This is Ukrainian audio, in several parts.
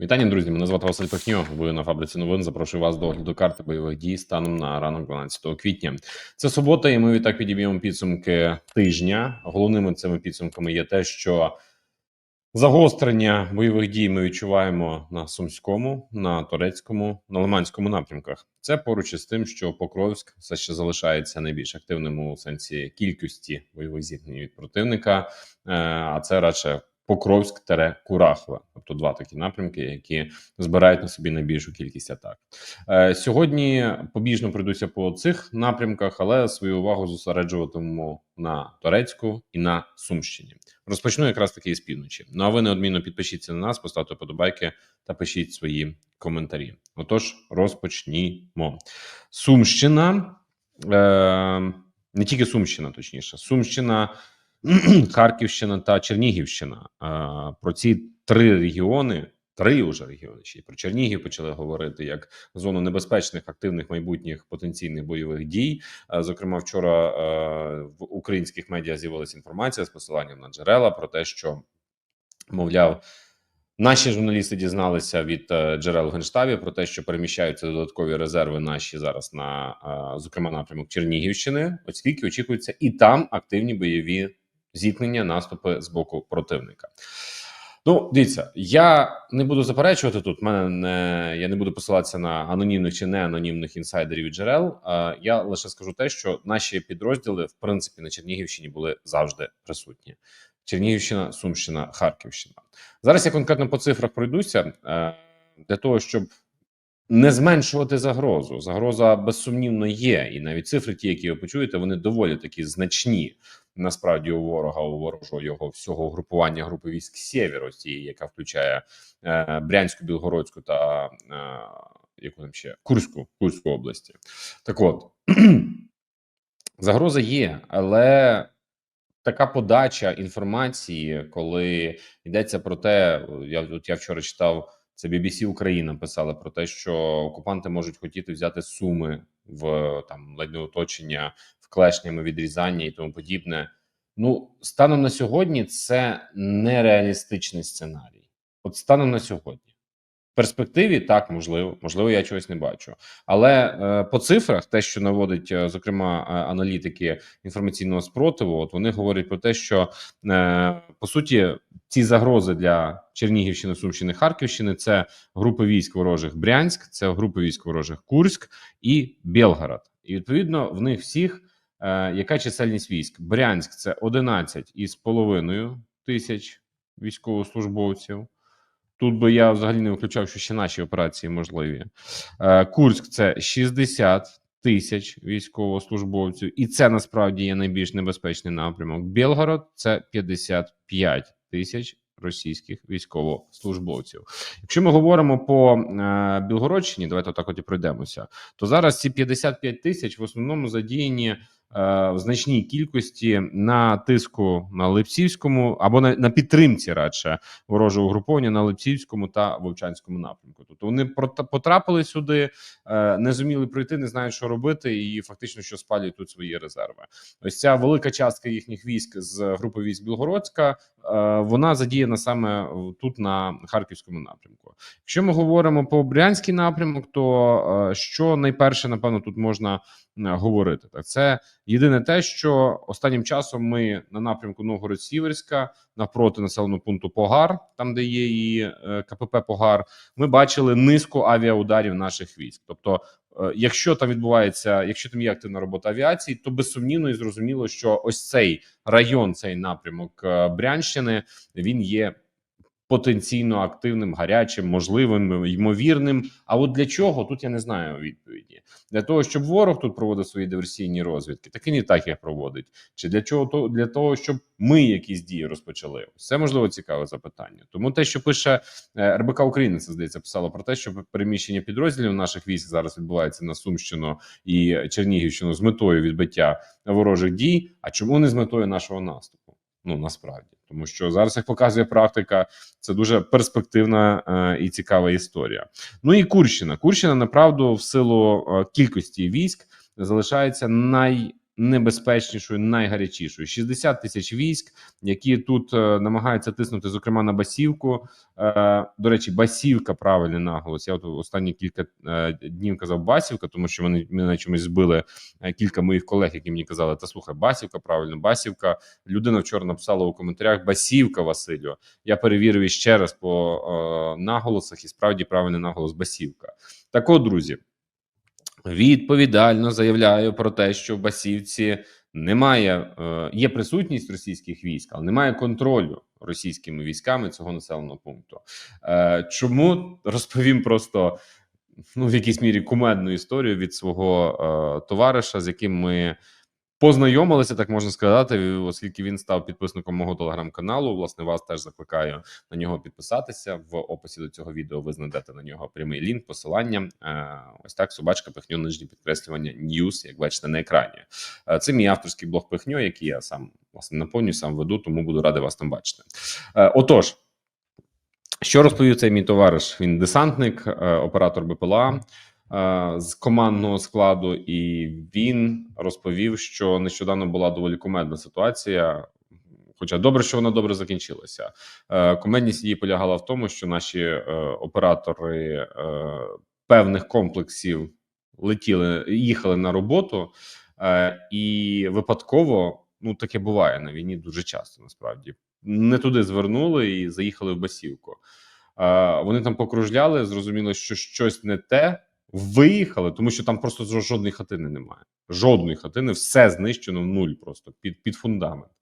Вітання, друзі. Мене звати Василь Пихньо. Ви на фабриці новин. Запрошую вас до огляду карти бойових дій станом на ранок 12 квітня. Це субота, і ми відтак підіб'ємо підсумки тижня. Головними цими підсумками є те, що загострення бойових дій ми відчуваємо на сумському, на турецькому, на лиманському напрямках. Це поруч із тим, що Покровськ все ще залишається найбільш активним у сенсі кількості бойових зіткнень від противника. Е, А це радше Покровськ Курахове, тобто два такі напрямки, які збирають на собі найбільшу кількість атак. Е, Сьогодні побіжно пройдуся по цих напрямках, але свою увагу зосереджуватимемо на Турецьку і на Сумщині. Розпочну якраз таки з півночі. Ну а ви неодмінно підпишіться на нас, поставте подобайки та пишіть свої коментарі. Отож, розпочнімо. Сумщина, е, не тільки Сумщина, точніше, Сумщина. Харківщина та Чернігівщина. Про ці три регіони, три уже регіони ще й про Чернігів почали говорити як зону небезпечних активних майбутніх потенційних бойових дій. Зокрема, вчора в українських медіа з'явилася інформація з посиланням на джерела про те, що мовляв. Наші журналісти дізналися від е, джерел в генштабі про те, що переміщаються додаткові резерви наші зараз на зокрема напрямок Чернігівщини, оскільки очікуються і там активні бойові зіткнення, наступи з боку противника. Ну, дивіться, я не буду заперечувати тут. Мене не я не буду посилатися на анонімних чи не анонімних інсайдерів і джерел. Я лише скажу те, що наші підрозділи в принципі на Чернігівщині були завжди присутні. Чернігівщина, Сумщина, Харківщина. Зараз я конкретно по цифрах пройдуся е, для того, щоб не зменшувати загрозу. Загроза безсумнівно є, і навіть цифри, ті, які ви почуєте, вони доволі такі значні. Насправді у ворога у ворожого його всього групування групи військ Сєвєр, ось цієї, яка включає е, Брянську, Білгородську та е, яку там ще Курську Курську області. Так от загроза є, але така подача інформації, коли йдеться про те, я от я вчора читав. Це BBC Україна писала про те, що окупанти можуть хотіти взяти суми в там ледь не оточення клешнями відрізання і тому подібне. Ну станом на сьогодні це нереалістичний сценарій. От станом на сьогодні. В перспективі так можливо, можливо, я чогось не бачу. Але е, по цифрах, те, що наводить, е, зокрема, е, аналітики інформаційного спротиву, от вони говорять про те, що е, по суті ці загрози для Чернігівщини, Сумщини, Харківщини це групи військ ворожих Брянськ, це групи військ ворожих Курськ і Белгород. І відповідно в них всіх яка чисельність військ? Брянськ це 11 із половиною тисяч військовослужбовців. Тут би я взагалі не виключав, що ще наші операції можливі. Е, Курськ це 60 тисяч військовослужбовців, і це насправді є найбільш небезпечний напрямок. Білгород це 55 тисяч російських військовослужбовців. Якщо ми говоримо по е, Білгородщині, давайте так от і пройдемося. То зараз ці 55 тисяч в основному задіяні е, в значній кількості на тиску на Липсівському або на, на підтримці радше ворожого угруповання на Липсівському та Вовчанському напрямку. Тобто вони потрапили сюди, е, не зуміли пройти, не знають, що робити, і фактично що спалюють тут свої резерви. Ось ця велика частка їхніх військ з групи військ Білгородська. е, Вона задіяна саме тут на харківському напрямку. Якщо ми говоримо по брянський напрямок, то е, що найперше, напевно, тут можна е, говорити, так це єдине те, що останнім часом ми на напрямку Новгород-Сіверська навпроти населеного пункту Погар, там де є і е, КПП Погар, ми бачили низку авіаударів наших військ. Тобто, е, якщо там відбувається, якщо там є активна робота авіації, то безсумнівно і зрозуміло, що ось цей район, цей напрямок е, Брянщини, він є потенційно активним, гарячим, можливим, ймовірним. А от для чого тут я не знаю відповіді. Для того, щоб ворог тут проводив свої диверсійні розвідки, так і не так їх проводить. Чи для чого то для того, щоб ми якісь дії розпочали? Це можливо цікаве запитання. Тому те, що пише е, РБК України, це здається, писало про те, що переміщення підрозділів наших військ зараз відбувається на Сумщину і Чернігівщину з метою відбиття ворожих дій. А чому не з метою нашого наступу? Ну насправді, тому що зараз як показує практика, це дуже перспективна е, і цікава історія. Ну і Курщина. Курщина, направду, в силу е, кількості військ залишається най найнебезпечнішою, найгарячішою. 60 тисяч військ, які тут е, намагаються тиснути, зокрема на Басівку. Е, до речі, Басівка правильний наголос. Я от останні кілька е, днів казав Басівка, тому що вони мене чомусь збили е, кілька моїх колег, які мені казали: Та слухай, Басівка, правильно, Басівка. Людина вчора написала у коментарях Басівка Василю. Я перевірив іще раз по е, наголосах, і справді правильний наголос Басівка. Так от, друзі, відповідально заявляю про те, що в Басівці немає, е, є присутність російських військ, але немає контролю російськими військами цього населеного пункту. Е, чому розповім просто ну в якійсь мірі кумедну історію від свого е, товариша, з яким ми познайомилися, так можна сказати, оскільки він став підписником мого телеграм-каналу. Власне, вас теж закликаю на нього підписатися. В описі до цього відео ви знайдете на нього прямий лінк, посилання. Е, ось так собачка пихньо нижні підкреслювання News, як бачите на екрані. Е, це мій авторський блог пихньо, який я сам власне наповнюю, сам веду, тому буду радий вас там бачити. Е, отож. Що розповів цей мій товариш? Він десантник, оператор БПЛА з командного складу, і він розповів, що нещодавно була доволі кумедна ситуація. Хоча добре, що вона добре закінчилася. Е, Кумедність її полягала в тому, що наші е, оператори е, певних комплексів летіли, їхали на роботу, е, і випадково ну таке буває на війні дуже часто. Насправді не туди звернули і заїхали в Басівку. Е, Вони там покружляли, зрозуміло, що щось не те. Виїхали, тому що там просто жодної хатини немає. Жодної хатини, все знищено в нуль, просто під, під фундамент.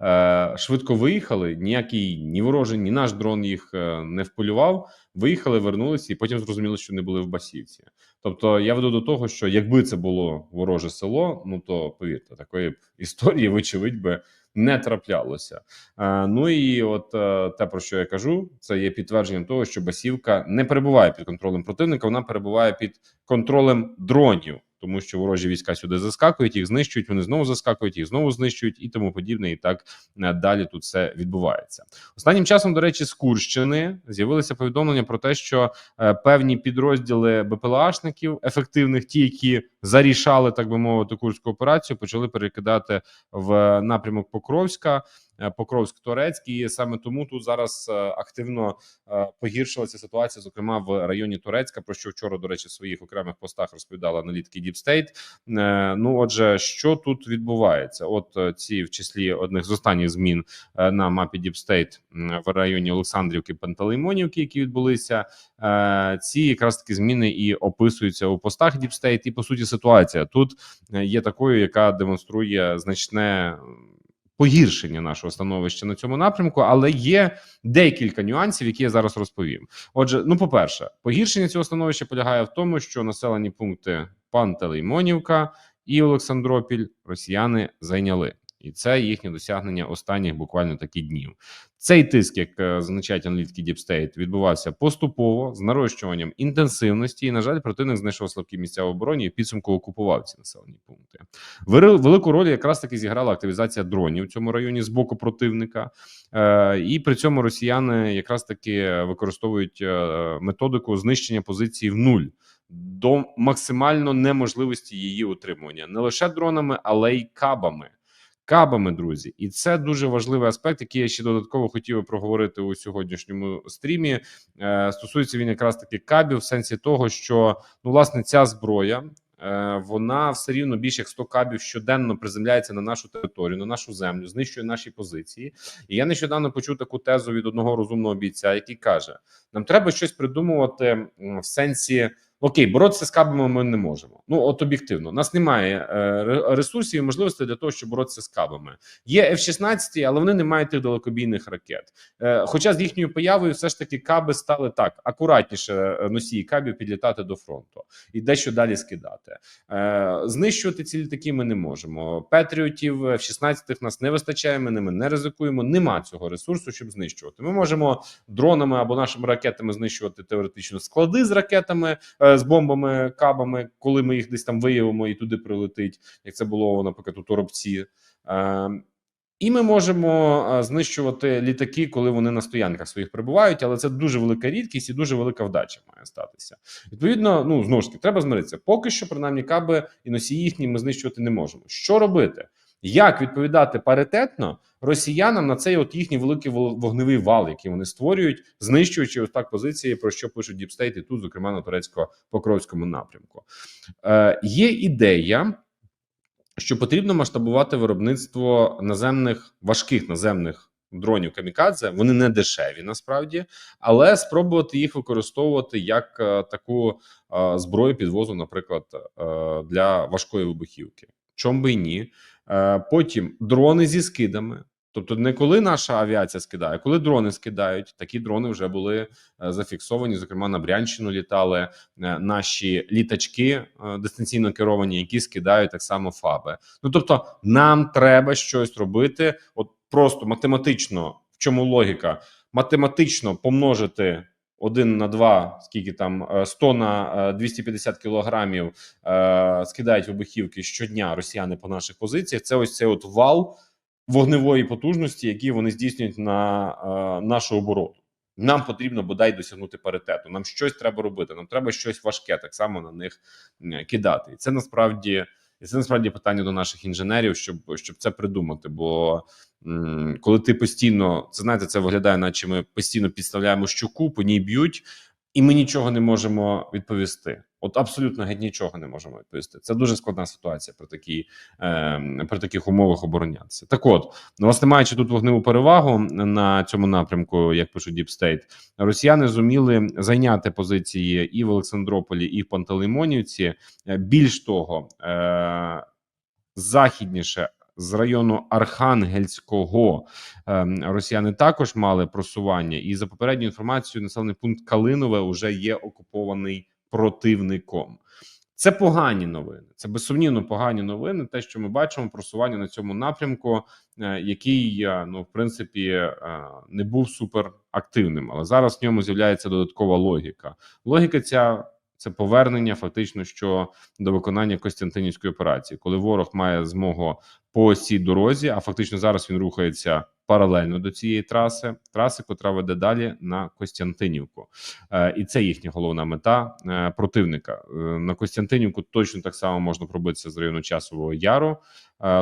Е, швидко виїхали. Ніякий ні ворожий, ні наш дрон їх е, не вполював. Виїхали, вернулися, і потім зрозуміло, що не були в Басівці. Тобто, я веду до того, що якби це було вороже село, ну то повірте, такої історії, вочевидь, би не траплялося. Е, ну і от е, те, про що я кажу, це є підтвердженням того, що Басівка не перебуває під контролем противника, вона перебуває під контролем дронів, тому що ворожі війська сюди заскакують, їх знищують, вони знову заскакують, їх знову знищують і тому подібне. І так е, далі тут все відбувається. Останнім часом, до речі, з Курщини з'явилися повідомлення про те, що е, певні підрозділи БПЛАшників ефективних, ті, які зарішали, так би мовити, курську операцію, почали перекидати в напрямок Покровська. Е, Покровськ-Торецький, і саме тому тут зараз е, активно е, погіршилася ситуація, зокрема в районі Турецька, про що вчора, до речі, в своїх окремих постах розповідала аналітики Deep State. Ну, отже, що тут відбувається? От ці в числі одних з останніх змін на мапі Deep State в районі Олександрівки Пантелеймонівки, які відбулися. Ці якраз такі зміни і описуються у постах Deep State. І по суті, ситуація тут є такою, яка демонструє значне. Погіршення нашого становища на цьому напрямку, але є декілька нюансів, які я зараз розповім. Отже, ну, по-перше, погіршення цього становища полягає в тому, що населені пункти Пантелеймонівка і Олександропіль росіяни зайняли, і це їхнє досягнення останніх буквально такі днів. Цей тиск, як е, зазначають аналітики Deep State, відбувався поступово з нарощуванням інтенсивності. І на жаль, противник знайшов слабкі місця в обороні і підсумку окупував ці населені пункти. Велику роль якраз таки зіграла активізація дронів в цьому районі з боку противника, е, і при цьому росіяни якраз таки використовують е, методику знищення позиції в нуль до максимально неможливості її утримування не лише дронами, але й кабами. Кабами, друзі, і це дуже важливий аспект, який я ще додатково хотів би проговорити у сьогоднішньому стрімі. Е, стосується він якраз таки кабів, в сенсі того, що ну власне ця зброя. е, Вона все рівно більше як 100 кабів щоденно приземляється на нашу територію, на нашу землю, знищує наші позиції. І я нещодавно почув таку тезу від одного розумного бійця, який каже: нам треба щось придумувати в сенсі. Окей, боротися з кабами ми не можемо. Ну от об'єктивно, у нас немає е, ресурсів і можливостей для того, щоб боротися з кабами. Є F-16, але вони не мають тих далекобійних ракет. Е, хоча з їхньою появою, все ж таки, каби стали так акуратніше е, носії кабів підлітати до фронту і дещо далі скидати. Знищувати ці літаки ми не можемо. Петріотів F-16 нас не вистачає. Ми ними не ризикуємо. Нема цього ресурсу, щоб знищувати. Ми можемо дронами або нашими ракетами знищувати теоретично склади з ракетами, з бомбами, кабами, коли ми їх десь там виявимо і туди прилетить, як це було, наприклад, у Торопці. Е, І ми можемо е, знищувати літаки, коли вони на стоянках своїх прибувають, але це дуже велика рідкість і дуже велика вдача має статися. Відповідно, ну знову ж таки, треба змиритися. Поки що, принаймні, каби і носії їхні ми знищувати не можемо. Що робити? Як відповідати паритетно росіянам на цей от їхній великий вогневий вал, який вони створюють, знищуючи ось так позиції, про що пишуть Діпстейт і тут, зокрема на турецько-покровському напрямку. Е, є ідея, що потрібно масштабувати виробництво наземних важких наземних дронів камікадзе. Вони не дешеві насправді, але спробувати їх використовувати як е, таку е, зброю підвозу, наприклад, е, для важкої вибухівки. Чом би і ні. Е, потім дрони зі скидами. Тобто, не коли наша авіація скидає, коли дрони скидають, такі дрони вже були е, зафіксовані. Зокрема, на Брянщину літали е, наші літачки дистанційно керовані, які скидають так само ФАБи. Ну тобто, нам треба щось робити. От просто математично, в чому логіка? Математично помножити. Один на два, скільки там е, 100 на е, 250 кілограмів е, скидають вибухівки щодня росіяни по наших позиціях. Це ось цей от вал вогневої потужності, які вони здійснюють на е, нашу оборону. Нам потрібно бодай досягнути паритету. Нам щось треба робити. Нам треба щось важке так само на них кидати. І це насправді і це насправді питання до наших інженерів, щоб щоб це придумати. Бо коли ти постійно це знаєте, це виглядає, наче ми постійно підставляємо щуку, по ній б'ють, і ми нічого не можемо відповісти. От абсолютно геть нічого не можемо відповісти. Це дуже складна ситуація при такій е, при таких умовах оборонятися. Так, от ну, власне, маючи тут вогневу перевагу на цьому напрямку, як пишуть Deep State, росіяни зуміли зайняти позиції і в Олександрополі, і в Пантелеймонівці. Е, Більш того, е, західніше. З району Архангельського е, росіяни також мали просування, і за попередньою інформацією, населений пункт Калинове вже є окупований противником. Це погані новини. Це безсумнівно погані новини. Те, що ми бачимо, просування на цьому напрямку, е, який е, ну в принципі е, не був супер активним, але зараз в ньому з'являється додаткова логіка. Логіка ця це повернення, фактично, що до виконання Костянтинівської операції, коли ворог має змогу по цій дорозі, а фактично зараз він рухається паралельно до цієї траси, траси, котра веде далі на Костянтинівку, Е, і це їхня головна мета е, противника. Е, На Костянтинівку точно так само можна пробитися з району Часового Яру,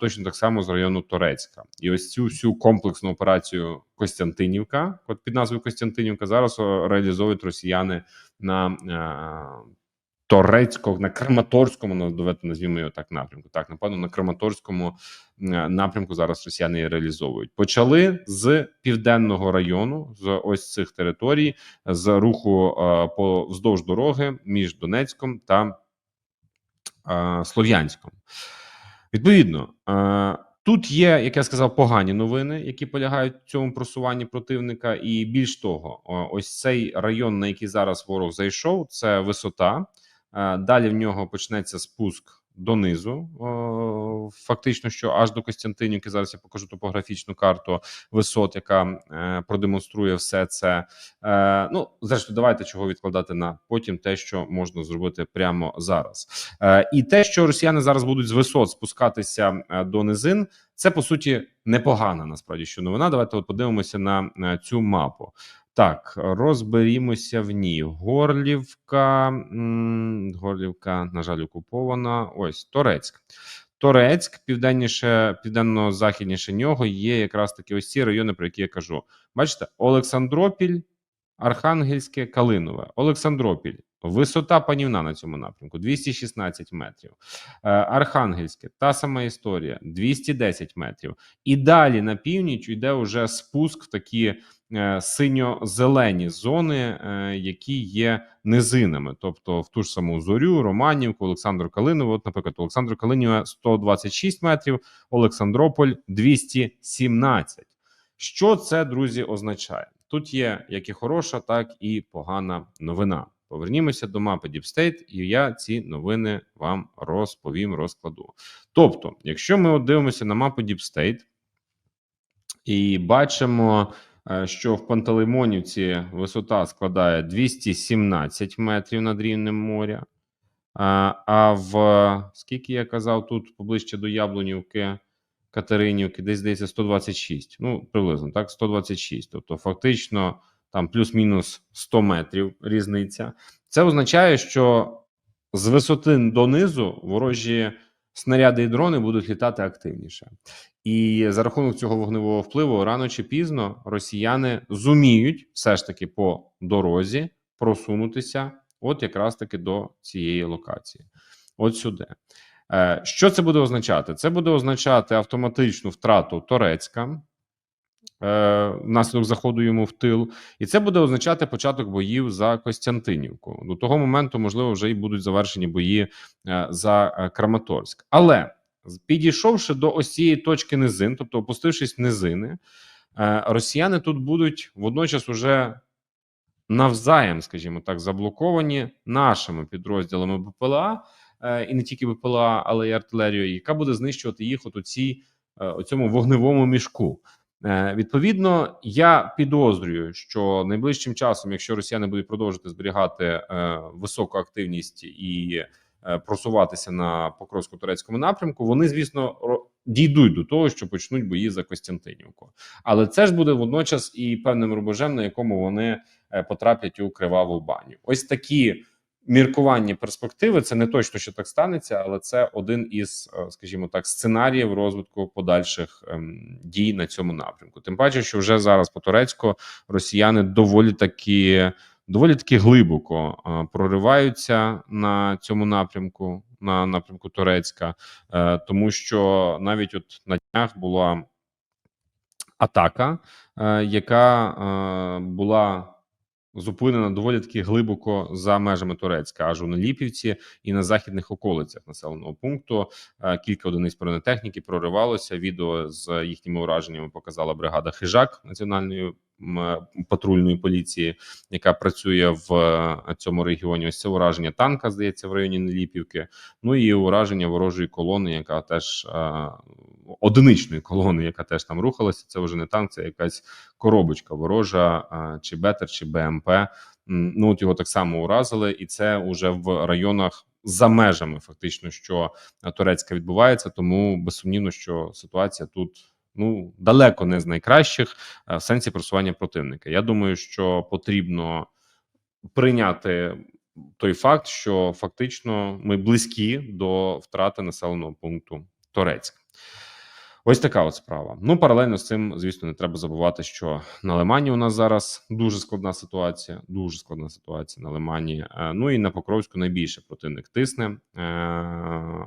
точно так само з району Торецька. І ось цю всю комплексну операцію Костянтинівка, от під назвою Костянтинівка, зараз реалізовують росіяни на е, Торецько, на Краматорському, ну, давайте назвімо його так напрямку. Так, напевно, на Краматорському е, напрямку зараз росіяни реалізовують. Почали з південного району, з ось цих територій, з руху е, по вздовж дороги між Донецьком та е, Слов'янськом. Відповідно, е, тут є, як я сказав, погані новини, які полягають в цьому просуванні противника. І більш того, ось цей район, на який зараз ворог зайшов, це висота. Е, Далі в нього почнеться спуск донизу, фактично, що аж до Костянтинівки. Зараз я покажу топографічну карту висот, яка е, продемонструє все це. Е, ну, зрештою, давайте чого відкладати на потім, те, що можна зробити прямо зараз. І те, що росіяни зараз будуть з висот спускатися до низин, це по суті непогана насправді що новина. Давайте от подивимося на цю мапу. Так, розберімося в ній. Горлівка, Горлівка, на жаль, окупована. Ось Торецьк. Торецьк, південніше, південно-західніше нього є якраз таки ось ці райони, про які я кажу. Бачите, Олександропіль, Архангельське, Калинове, Олександропіль. Висота панівна на цьому напрямку 216 метрів. Е, Архангельське та сама історія 210 метрів. І далі на північ йде вже спуск в такі синьо-зелені зони, е, які є низинами, тобто в ту ж саму зорю, Романівку, Олександру Калинову. От, наприклад, Олександр Калиніве 126 метрів, Олександрополь 217. Що це, друзі, означає? Тут є як і хороша, так і погана новина. Повернімося до мапи State, і я ці новини вам розповім, розкладу. Тобто, якщо ми от дивимося на мапу State і бачимо, е, що в Пантелеймонівці висота складає 217 метрів над рівнем моря. А, а в скільки я казав тут поближче до Яблунівки, Катеринівки, десь здається 126. Ну, приблизно так, 126. Тобто, фактично, там плюс-мінус 100 метрів різниця. Це означає, що з висоти донизу ворожі снаряди і дрони будуть літати активніше. І за рахунок цього вогневого впливу рано чи пізно росіяни зуміють все ж таки по дорозі просунутися, от якраз таки до цієї локації, от сюди. Е, Що це буде означати? Це буде означати автоматичну втрату Торецька. Е, Внаслідок заходу йому в тил, і це буде означати початок боїв за Костянтинівку. До того моменту, можливо, вже і будуть завершені бої е, за е, Краматорськ. Але підійшовши до ось цієї точки низин, тобто опустившись в низини, росіяни тут будуть водночас уже навзаєм, скажімо так, заблоковані нашими підрозділами БПЛА, і не тільки БПЛА, але й артилерією, яка буде знищувати їх от у цій е, у цьому вогневому мішку. Е, Відповідно, я підозрюю, що найближчим часом, якщо росіяни будуть продовжувати зберігати е, високу активність і е, просуватися на Покровсько-турецькому напрямку, вони, звісно, дійдуть до того, що почнуть бої за Костянтинівку. Але це ж буде водночас і певним рубежем, на якому вони потраплять у криваву баню. Ось такі міркування перспективи. Це не точно, що так станеться, але це один із, е, скажімо так, сценаріїв розвитку подальших ем, дій на цьому напрямку. Тим паче, що вже зараз по турецьку росіяни доволі таки. Доволі таки глибоко е, прориваються на цьому напрямку, на напрямку Турецька, е, тому що навіть от на днях була атака, е, яка е, була зупинена доволі таки глибоко за межами Турецька, аж у Неліпівці і на західних околицях населеного пункту. Е, Кілька одиниць бронетехніки проривалося. Відео з їхніми ураженнями показала бригада Хижак національної патрульної поліції, яка працює в е, цьому регіоні. Ось це ураження танка, здається, в районі Неліпівки. Ну і ураження ворожої колони, яка теж е, одиничної колони, яка теж там рухалася. Це вже не танк, це якась коробочка ворожа, е, чи Бетер, чи БМП. Ну от його так само уразили, і це вже в районах за межами, фактично, що е, турецька відбувається. Тому безсумнівно, що ситуація тут. Ну далеко не з найкращих е, в сенсі просування противника. Я думаю, що потрібно прийняти той факт, що фактично ми близькі до втрати населеного пункту Торецьк. Ось така от справа. Ну паралельно з цим, звісно, не треба забувати, що на Лимані у нас зараз дуже складна ситуація. Дуже складна ситуація на Лимані. Е, Ну і на Покровську найбільше противник тисне, Е,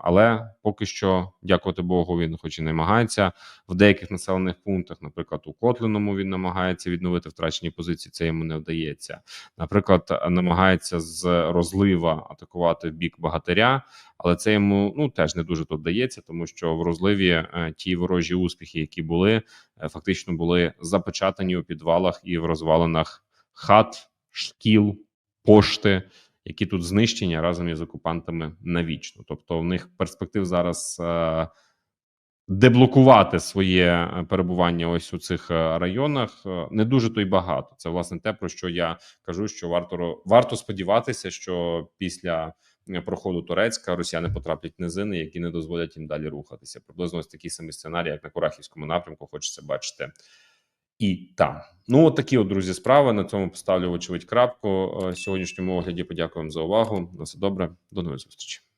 але поки що, дякувати Богу, він, хоч і намагається в деяких населених пунктах, наприклад, у Котлиному він намагається відновити втрачені позиції. Це йому не вдається. Наприклад, намагається з розлива атакувати в бік Багатиря, але це йому ну теж не дуже тут вдається, тому що в розливі е, ті ворожі успіхи, які були, е, фактично були запечатані у підвалах і в розвалинах хат, шкіл, пошти, які тут знищені разом із окупантами навічно. Тобто, в них перспектив зараз. е, Деблокувати своє перебування ось у цих районах не дуже то й багато. Це власне те, про що я кажу, що варто варто сподіватися, що після проходу Турецька росіяни потраплять низини, які не дозволять їм далі рухатися. Приблизно ось такий самий сценарій, як на Курахівському напрямку, хочеться бачити і там. Ну, от такі от друзі справи. На цьому поставлю вочевидь крапку. Е, Сьогоднішньому огляді подякуємо за увагу. На все добре, до нових зустрічей.